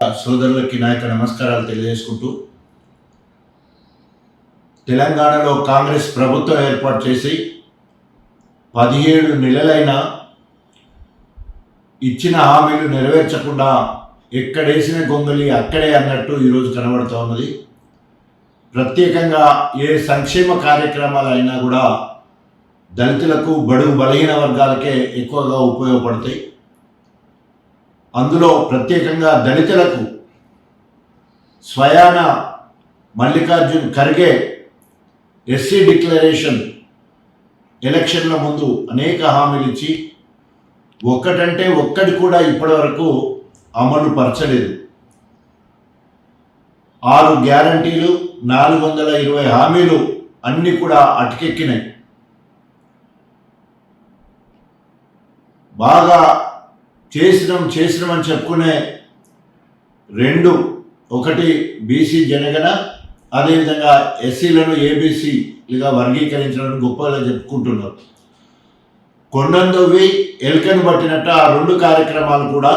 సోదరులకి నాయక నమస్కారాలు తెలియజేసుకుంటూ తెలంగాణలో కాంగ్రెస్ ప్రభుత్వం ఏర్పాటు చేసి పదిహేడు నెలలైన ఇచ్చిన హామీలు నెరవేర్చకుండా ఎక్కడేసిన గొంగలి అక్కడే అన్నట్టు ఈరోజు కనబడుతూ ఉన్నది. ప్రత్యేకంగా ఏ సంక్షేమ కార్యక్రమాలు అయినా కూడా దళితులకు బడుగు బలహీన వర్గాలకే ఎక్కువగా ఉపయోగపడతాయి. అందులో ప్రత్యేకంగా దళితులకు స్వయాన మల్లికార్జున్ ఖర్గే ఎస్సీ డిక్లరేషన్ ఎలక్షన్ల ముందు అనేక హామీలు ఇచ్చి ఒక్కటంటే ఒక్కటి కూడా ఇప్పటివరకు అమలు పరచలేదు. ఆరు గ్యారంటీలు నాలుగు వందల ఇరవై హామీలు అన్నీ కూడా అటకెక్కినాయి. బాగా చేసినాం చేసినాం అని చెప్పుకునే రెండు ఒకటి బీసీ జనగణ అదేవిధంగా ఎస్సీలను ఏబీసీలుగా వర్గీకరించడం గొప్పగా చెప్పుకుంటున్నారు. కొండందొవ్వి ఎలుకను పట్టినట్టు ఆ రెండు కార్యక్రమాలు కూడా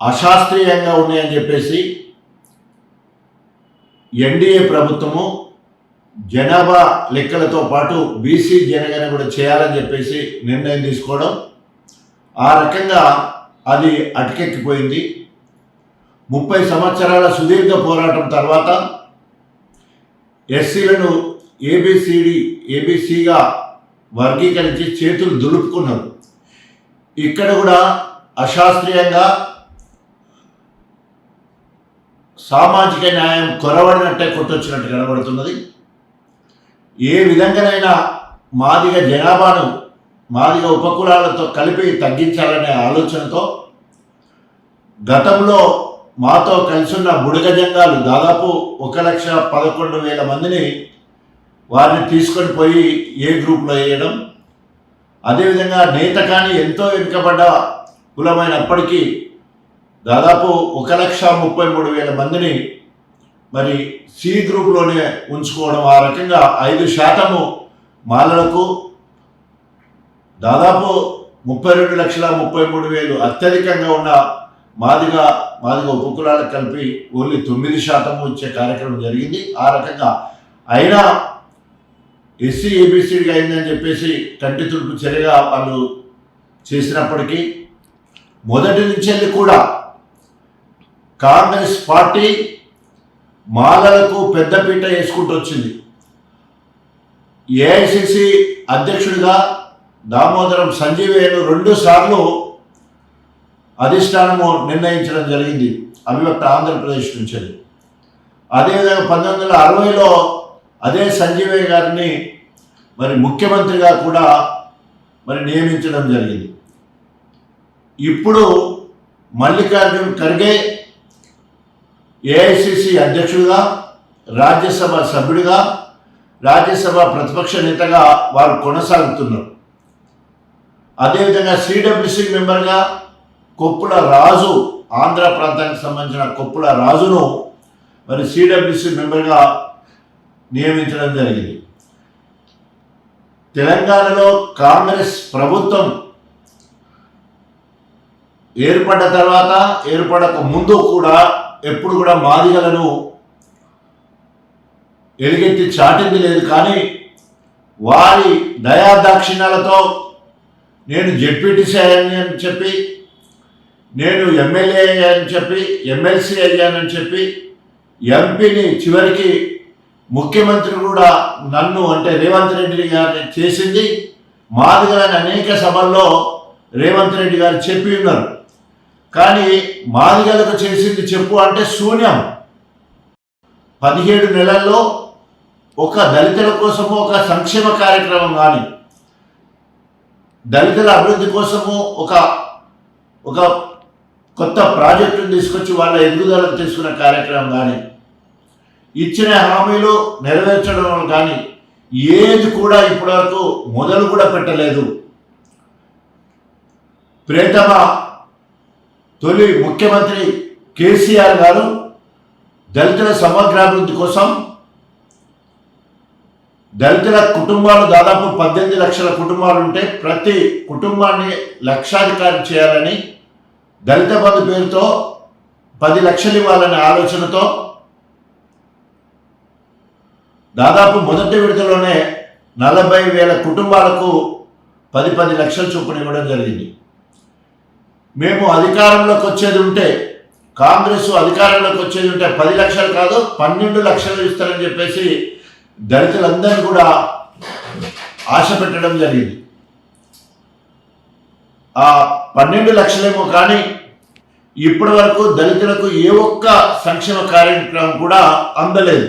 అశాస్త్రీయంగా ఉన్నాయని చెప్పేసి ఎన్డీఏ ప్రభుత్వము జనాభా లెక్కలతో పాటు బీసీ జనగణ కూడా చేయాలని చెప్పేసి నిర్ణయం తీసుకోవడం ఆ రకంగా అది అటకెక్కిపోయింది. ముప్పై సంవత్సరాల సుదీర్ఘ పోరాటం తర్వాత ఎస్సీలను ఏబిసిడి ఏబిసిగా వర్గీకరించి చేతులు దులుపుకున్నారు. ఇక్కడ కూడా అశాస్త్రీయంగా సామాజిక న్యాయం కొరవడినట్టే కొట్టొచ్చినట్టు కనబడుతున్నది. ఏ విధంగానైనా మాదిగ జనాభాను మాదిగ ఉపకులాలతో కలిపి తగ్గించాలనే ఆలోచనతో గతంలో మాతో కలిసున్న బుడగ జంగాలు దాదాపు ఒక లక్ష పదకొండు వేల మందిని వారిని తీసుకొని పోయి ఏ గ్రూప్లో వేయడం అదేవిధంగా నేత కానీ ఎంతో వెనుకబడ్డ కులమైనప్పటికీ దాదాపు ఒక లక్ష ముప్పై మూడు వేల మందిని మరి సి గ్రూప్లోనే ఉంచుకోవడం ఆ రకంగా ఐదు శాతము మాలలకు దాదాపు ముప్పై రెండు లక్షల ముప్పై మూడు వేలు అత్యధికంగా ఉన్న మాదిగా మాదిగా ఉపకులాలకు కలిపి ఓన్లీ తొమ్మిది శాతం వచ్చే కార్యక్రమం జరిగింది. ఆ రకంగా అయినా ఎస్సీ ఏబిసిడిగా అయిందని చెప్పేసి కంటి తుడుపు చర్యగా వాళ్ళు చేసినప్పటికీ మొదటి నుంచి కూడా కాంగ్రెస్ పార్టీ మాలలకు పెద్దపీట వేసుకుంటూ వచ్చింది. ఏఐసిసి అధ్యక్షుడిగా దామోదరం సంజీవేయులు రెండు సార్లు అధిష్టానము నిర్ణయించడం జరిగింది అవిభక్త ఆంధ్రప్రదేశ్ నుంచి అదేవిధంగా పంతొమ్మిది వందల అరవైలో అదే సంజీవయ్య గారిని మరి ముఖ్యమంత్రిగా కూడా మరి నియమించడం జరిగింది. ఇప్పుడు మల్లికార్జున్ ఖర్గే ఏఐసిసి అధ్యక్షుడిగా రాజ్యసభ సభ్యుడిగా రాజ్యసభ ప్రతిపక్ష నేతగా వారు కొనసాగుతున్నారు. అదేవిధంగా సిడబ్ల్యూసి మెంబర్గా కొప్పుల రాజు ఆంధ్ర ప్రాంతానికి సంబంధించిన కొప్పుల రాజును మరి సిడబ్ల్యూసి మెంబర్గా నియమించడం జరిగింది. తెలంగాణలో కాంగ్రెస్ ప్రభుత్వం ఏర్పడ్డ తర్వాత ఏర్పడక ముందు కూడా ఎప్పుడు కూడా మాదిగలను ఎలుగెత్తి చాటింది లేదు కానీ వారి దయాదాక్షిణ్యాలతో నేను జెడ్పీటీసీ అయ్యాను అని చెప్పి నేను ఎమ్మెల్యే అయ్యానని చెప్పి ఎమ్మెల్సీ అయ్యానని చెప్పి ఎంపీని చివరికి ముఖ్యమంత్రి కూడా నన్ను అంటే రేవంత్ రెడ్డి గారిని చేసింది. మాదిగలని అనేక సభల్లో రేవంత్ రెడ్డి గారు చెప్పి ఉన్నారు. కానీ మాదిగలకు చేసింది చెప్పు అంటే శూన్యం. పదిహేడు నెలల్లో ఒక దళితుల కోసము ఒక సంక్షేమ కార్యక్రమం కానీ దళితుల అభివృద్ధి కోసము ఒక ఒక కొత్త ప్రాజెక్టును తీసుకొచ్చి వాళ్ళ ఎదుగుదలకు తీసుకున్న కార్యక్రమం కానీ ఇచ్చిన హామీలు నెరవేర్చడం కానీ ఏది కూడా ఇప్పటివరకు మొదలు కూడా పెట్టలేదు. ప్రేతమ తొలి ముఖ్యమంత్రి కేసీఆర్ గారు దళితుల సమగ్రాభివృద్ధి కోసం దళితుల కుటుంబాలు దాదాపు పద్దెనిమిది లక్షల కుటుంబాలు ఉంటే ప్రతి కుటుంబాన్ని లక్షాధికారి చేయాలని దళిత బంధు పేరుతో పది లక్షలు ఇవ్వాలనే ఆలోచనతో దాదాపు మొదటి విడతలోనే నలభై వేల కుటుంబాలకు పది పది లక్షల చొప్పున ఇవ్వడం జరిగింది. మేము అధికారంలోకి వచ్చేది ఉంటే కాంగ్రెస్ అధికారంలోకి వచ్చేది ఉంటే పది లక్షలు కాదు పన్నెండు లక్షలు ఇస్తారని చెప్పేసి దళితులందరూ కూడా ఆశ పెట్టడం జరిగింది. ఆ పన్నెండు లక్షలేమో కానీ ఇప్పటి వరకు దళితులకు ఏ ఒక్క సంక్షేమ కార్యక్రమం కూడా అందలేదు.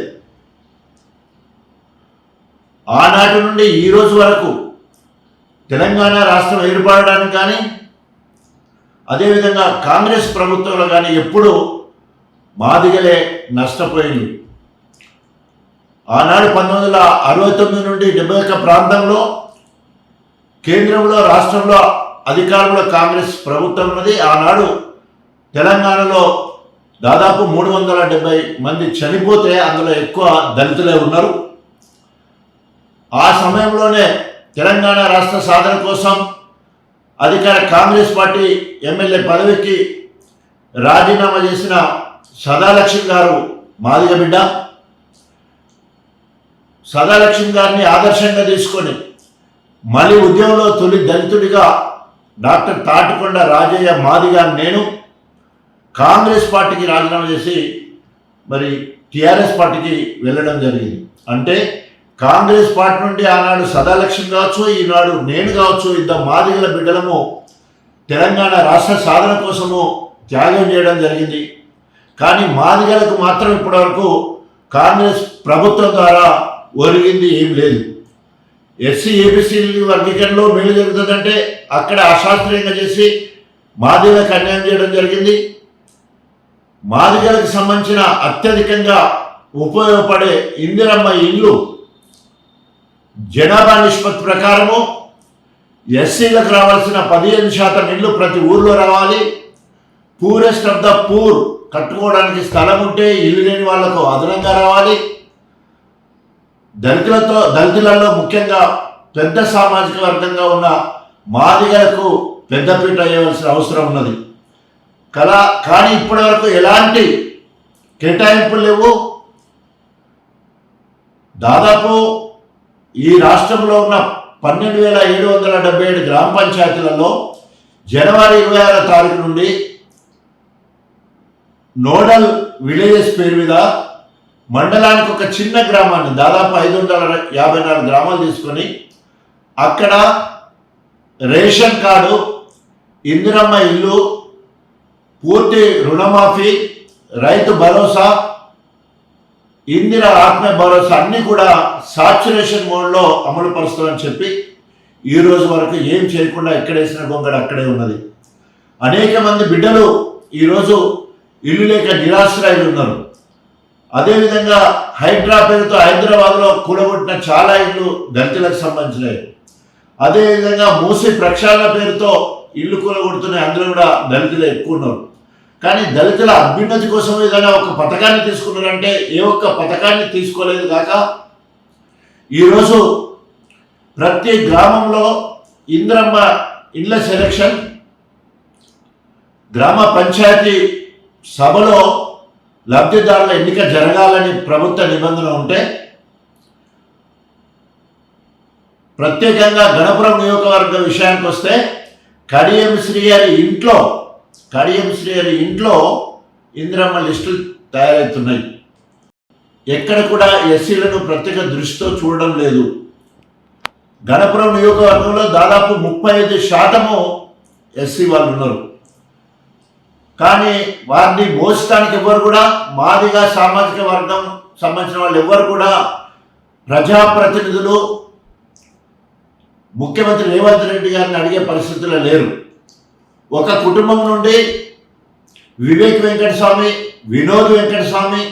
ఆనాటి నుండి ఈ రోజు వరకు తెలంగాణ రాష్ట్రం ఏర్పడడానికి కానీ అదేవిధంగా కాంగ్రెస్ ప్రభుత్వంలో కానీ ఎప్పుడూ మాదిగలే నష్టపోయింది. ఆనాడు పంతొమ్మిది వందల అరవై తొమ్మిది నుండి డెబ్బై ఒక్క ప్రాంతంలో కేంద్రంలో రాష్ట్రంలో అధికారంలో కాంగ్రెస్ ప్రభుత్వం ఉన్నది. ఆనాడు తెలంగాణలో దాదాపు మూడు వందల డెబ్బై మంది చనిపోతే అందులో ఎక్కువ దళితులే ఉన్నారు. ఆ సమయంలోనే తెలంగాణ రాష్ట్ర సాధన కోసం అధికార కాంగ్రెస్ పార్టీ ఎమ్మెల్యే పదవికి రాజీనామా చేసిన సదాలక్ష్మి గారు మాదిగ బిడ్డ. సదాలక్ష్మి గారిని ఆదర్శంగా తీసుకొని మళ్ళీ ఉద్యమంలో తొలి దళితుడిగా డాక్టర్ తాటికొండ రాజయ్య మాదిగా నేను కాంగ్రెస్ పార్టీకి రాజీనామా చేసి మరి టిఆర్ఎస్ పార్టీకి వెళ్ళడం జరిగింది. అంటే కాంగ్రెస్ పార్టీ నుండి ఆనాడు సదాలక్ష్మి కావచ్చు ఈనాడు నేను కావచ్చు ఇద్దరు మాదిగల బిడ్డలము తెలంగాణ రాష్ట్ర సాధన కోసము త్యాగం చేయడం జరిగింది. కానీ మాదిగలకు మాత్రం ఇప్పటివరకు కాంగ్రెస్ ప్రభుత్వం ద్వారా ఒరిగింది ఏం లేదు. ఎస్సీ ఏబిసి వర్గీకరణలో మేలు జరుగుతుందంటే అక్కడ అశాస్త్రీయంగా చేసి మాదిగలకు అన్యాయం చేయడం జరిగింది. మాదిగలకు సంబంధించిన అత్యధికంగా ఉపయోగపడే ఇందిరమ్మ ఇల్లు జనాభా నిష్పత్తి ప్రకారము ఎస్సీలకు రావాల్సిన పదిహేను శాతం ఇల్లు ప్రతి ఊర్లో రావాలి. పూరెస్ట్ ఆఫ్ ద పూర్ కట్టుకోవడానికి స్థలం ఉంటే ఇల్లు లేని వాళ్ళకు అదనంగా రావాలి. దళితులతో దళితులలో ముఖ్యంగా పెద్ద సామాజిక వర్గంగా ఉన్న మాదిగలకు పెద్దపీట వేయవలసిన అవసరం ఉన్నది. కళా కానీ ఇప్పటివరకు ఎలాంటి కేటాయింపులు లేవు. దాదాపు ఈ రాష్ట్రంలో ఉన్న పన్నెండు వేల ఏడు వందల డెబ్బై ఏడు గ్రామ పంచాయతీలలో జనవరి ఇరవై ఆరో తారీఖు నుండి నోడల్ విలేజెస్ పేరు మీద మండలానికి ఒక చిన్న గ్రామాన్ని దాదాపు ఐదు వందల యాభై నాలుగు గ్రామాలు తీసుకొని అక్కడ రేషన్ కార్డు ఇందిరమ్మ ఇల్లు పూర్తి రుణమాఫీ రైతు భరోసా ఇందిర ఆత్మ భరోసా అన్నీ కూడా సాచురేషన్ మోడ్లో అమలు పరుస్తామని చెప్పి ఈ రోజు వరకు ఏం చేయకుండా ఎక్కడేసిన గొంగడ అక్కడే ఉన్నది. అనేక మంది బిడ్డలు ఈరోజు ఇల్లు లేక నిరాశ్రాయులు ఉన్నారు. అదేవిధంగా హైడ్రా పేరుతో హైదరాబాద్లో కూలగొట్టిన చాలా ఇళ్ళు దళితులకు సంబంధించినవి. అదేవిధంగా మూసి ప్రక్షాళన పేరుతో ఇల్లు కూలగొడుతున్నాయి అందులో కూడా దళితులు ఎక్కువ ఉన్నారు. కానీ దళితుల అభ్యున్నతి కోసం ఏదైనా ఒక పథకాన్ని తీసుకున్నారంటే ఏ ఒక్క పథకాన్ని తీసుకోలేదు కాక ఈరోజు ప్రతి గ్రామంలో ఇంద్రమ్మ ఇళ్ళ సెలక్షన్ గ్రామ పంచాయతీ సభలో లబ్ధిదారుల ఎన్నిక జరగాలని ప్రభుత్వ నిబంధన ఉంటే ప్రత్యేకంగా గణపురం నియోజకవర్గ విషయానికి వస్తే కడియం శ్రీహరి ఇంట్లో కడియం శ్రీహరి ఇంట్లో ఇందిరమ్మ లిస్టులు తయారవుతున్నాయి. ఎక్కడ కూడా ఎస్సీలను ప్రత్యేక దృష్టితో చూడడం లేదు. గణపురం నియోజకవర్గంలో దాదాపు ముప్పై ఐదు శాతము ఎస్సీ వాళ్ళు ఉన్నారు. కానీ వారిని మోసడానికి ఎవ్వరు కూడా మాదిగా సామాజిక వర్గం సంబంధించిన వాళ్ళు ఎవ్వరు కూడా ప్రజాప్రతినిధులు ముఖ్యమంత్రి రేవంత్ రెడ్డి గారిని అడిగే పరిస్థితుల్లో లేరు. ఒక కుటుంబం నుండి వివేక్ వెంకటస్వామి వినోద్ వెంకటస్వామి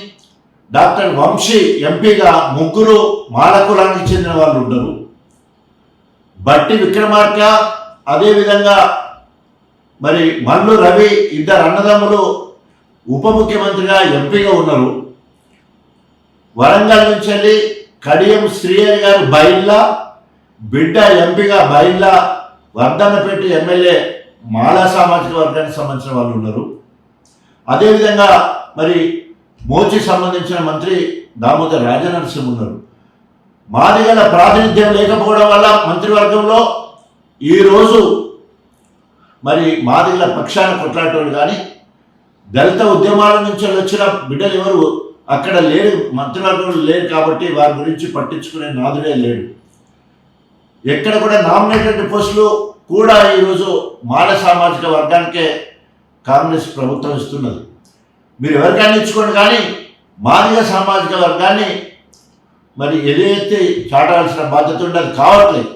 డాక్టర్ వంశీ ఎంపీగా ముగ్గురు మాలకులానికి చెందిన వాళ్ళు ఉండరు. బట్టి విక్రమార్క అదేవిధంగా మరి మల్లు రవి ఇద్దరు అన్నదమ్ములు ఉప ముఖ్యమంత్రిగా ఎంపీగా ఉన్నారు. వరంగల్ నుంచి వెళ్ళి కడియం శ్రీహరి గారు బైల్లా బిడ్డ ఎంపీగా బైల్లా వర్ధన్నపేట ఎమ్మెల్యే మాలా సామాజిక వర్గానికి సంబంధించిన వాళ్ళు ఉన్నారు. అదేవిధంగా మరి మోచి సంబంధించిన మంత్రి దామోదర్ రాజనరసింహ ఉన్నారు. మాదిగల ప్రాతినిధ్యం లేకపోవడం వల్ల మంత్రివర్గంలో ఈరోజు మరి మాదిగల పక్షాన కొట్లాడేవాళ్ళు కానీ దళిత ఉద్యమాల నుంచి వచ్చిన బిడ్డలు ఎవరు అక్కడ లేరు మంత్రివర్గంలో లేరు కాబట్టి వారి గురించి పట్టించుకునే నాదుడే లేడు. ఎక్కడ కూడా నామినేటెడ్ పోస్టులు కూడా ఈరోజు మాల సామాజిక వర్గానికే కాంగ్రెస్ ప్రభుత్వం ఇస్తున్నది. మీరు ఎవరికైనా ఇచ్చుకోండి కానీ మాదిగ సామాజిక వర్గాన్ని మరి ఎలుగెత్తి చాటాల్సిన బాధ్యత ఉండదు. కావట్లేదు.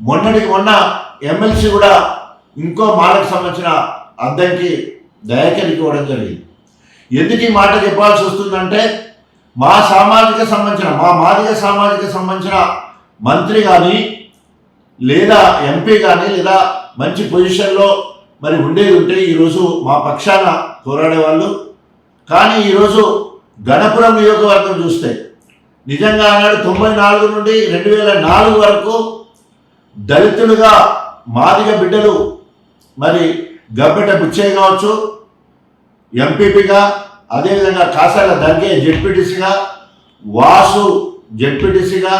మొన్నటికి మొన్న ఎమ్మెల్సీ కూడా ఇంకో మాలకు సంబంధించిన అద్దంకి దయాకరికి ఇవ్వడం జరిగింది. ఎందుకు ఈ మాట చెప్పాల్సి వస్తుందంటే మా సామాజిక సంబంధించిన మా మాదిగ సామాజిక సంబంధించిన మంత్రి కానీ లేదా ఎంపీ కానీ లేదా మంచి పొజిషన్లో మరి ఉండేది ఉంటే ఈరోజు మా పక్షాన పోరాడేవాళ్ళు. కానీ ఈరోజు గణపురం నియోజకవర్గం చూస్తే నిజంగా ఆనాడు తొంభై నాలుగు నుండి రెండు వేల నాలుగు వరకు దళితులుగా మాదిగ బిడ్డలు మరి గబ్బెట బుచ్చయ్య కావచ్చు ఎంపీపీగా అదేవిధంగా కాసాల దగ్గే జెడ్పీటీసీగా వాసు జెడ్పీటీసీగా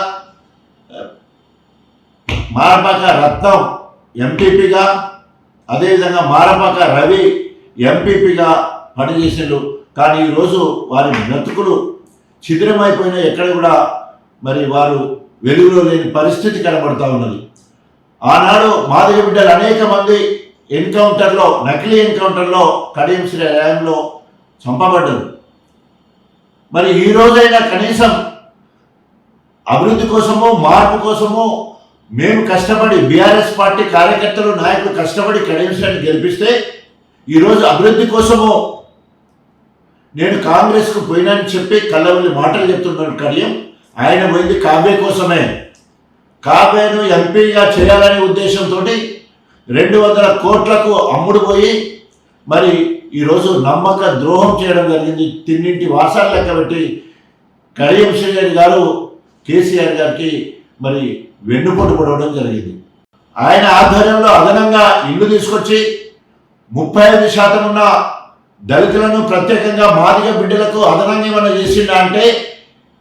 మారపాక రత్నం ఎంపీపీగా అదేవిధంగా మారపాక రవి ఎంపీపీగా పనిచేసారు కానీ ఈరోజు వారి బ్రతుకులు శిథిరమైపోయిన ఎక్కడ కూడా మరి వారు వెలుగులో లేని పరిస్థితి కనబడతా ఉన్నది. ఆనాడు మాదిగ బిడ్డలు అనేక మంది ఎన్కౌంటర్లో నకిలీ ఎన్కౌంటర్లో కడియం శ్రీ ర్యాంలో చంపబడ్డారు మరి ఈ రోజైనా కనీసం అభివృద్ధి కోసము మార్పు కోసము మేము కష్టపడి బీఆర్ఎస్ పార్టీ కార్యకర్తలు నాయకులు కష్టపడి కడియం శ్రీని గెలిపిస్తే ఈరోజు అభివృద్ధి కోసము నేను కాంగ్రెస్కు పోయినని చెప్పి కళ్ళవల్లి మాటలు చెప్తున్నాడు కడియం. ఆయన పోయింది కావ్య కోసమే. కావ్యను ఎంపీగా చేయాలనే ఉద్దేశంతో రెండు వందల కోట్లకు అమ్ముడు పోయి మరి ఈరోజు నమ్మక ద్రోహం చేయడం జరిగింది. తిన్నింటి వాసాలు లెక్క పెట్టి కడియం శ్రీగారి గారు కేసీఆర్ గారికి మరి వెన్నుపోటు పడవడం జరిగింది. ఆయన ఆధ్వర్యంలో అదనంగా ఇల్లు తీసుకొచ్చి ముప్పై ఐదు శాతం ఉన్న దళితులను ప్రత్యేకంగా మాదిగ బిడ్డలకు అదనంగా ఏమైనా చేసిండా అంటే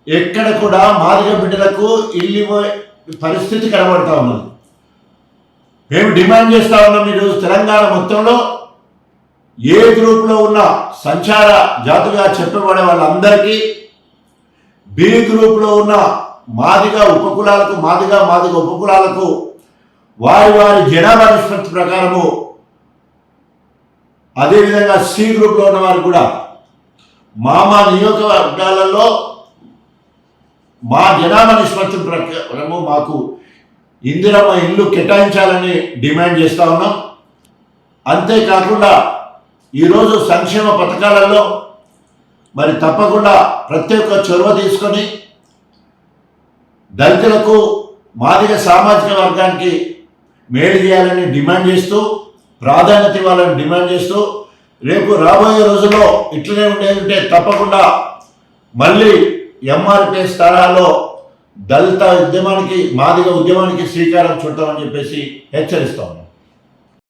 ఎక్కడ కూడా మాదిగ బిడ్డలకు ఇల్లు పరిస్థితి కనబడతా ఉన్నది. మేము డిమాండ్ చేస్తా ఉన్నాం ఈరోజు తెలంగాణ మొత్తంలో. ఏ గ్రూప్లో ఉన్న సంచార జాతుగా చెప్పబడే వాళ్ళందరికీ బి గ్రూప్లో ఉన్న మాదిగ ఉపకులాలకు మాదిగ మాదిగ ఉపకులాలకు వారి వారి జనాభా నిష్పత్తి ప్రకారము అదేవిధంగా సి గ్రూప్లో ఉన్న వారు కూడా మా మా నియోజకవర్గాలలో మా జనాభా నిష్పత్తి ప్రకారము మాకు ఇందిరమ్మ ఇల్లు కేటాయించాలని డిమాండ్ చేస్తా ఉన్నాం. అంతేకాకుండా ఈరోజు సంక్షేమ పథకాలలో మరి తప్పకుండా ప్రతి ఒక్క చొరవ తీసుకొని దళితులకు మాదిగ సామాజిక వర్గానికి మేలు చేయాలని డిమాండ్ చేస్తూ ప్రాధాన్యత ఇవ్వాలని డిమాండ్ చేస్తూ రేపు రాబోయే రోజుల్లో ఇట్లనే ఉండేది ఉంటే తప్పకుండా మళ్ళీ ఎంఆర్పీ స్థలాల్లో దళిత ఉద్యమానికి మాదిగ ఉద్యమానికి శ్రీకారం చుట్టామని చెప్పేసి హెచ్చరిస్తా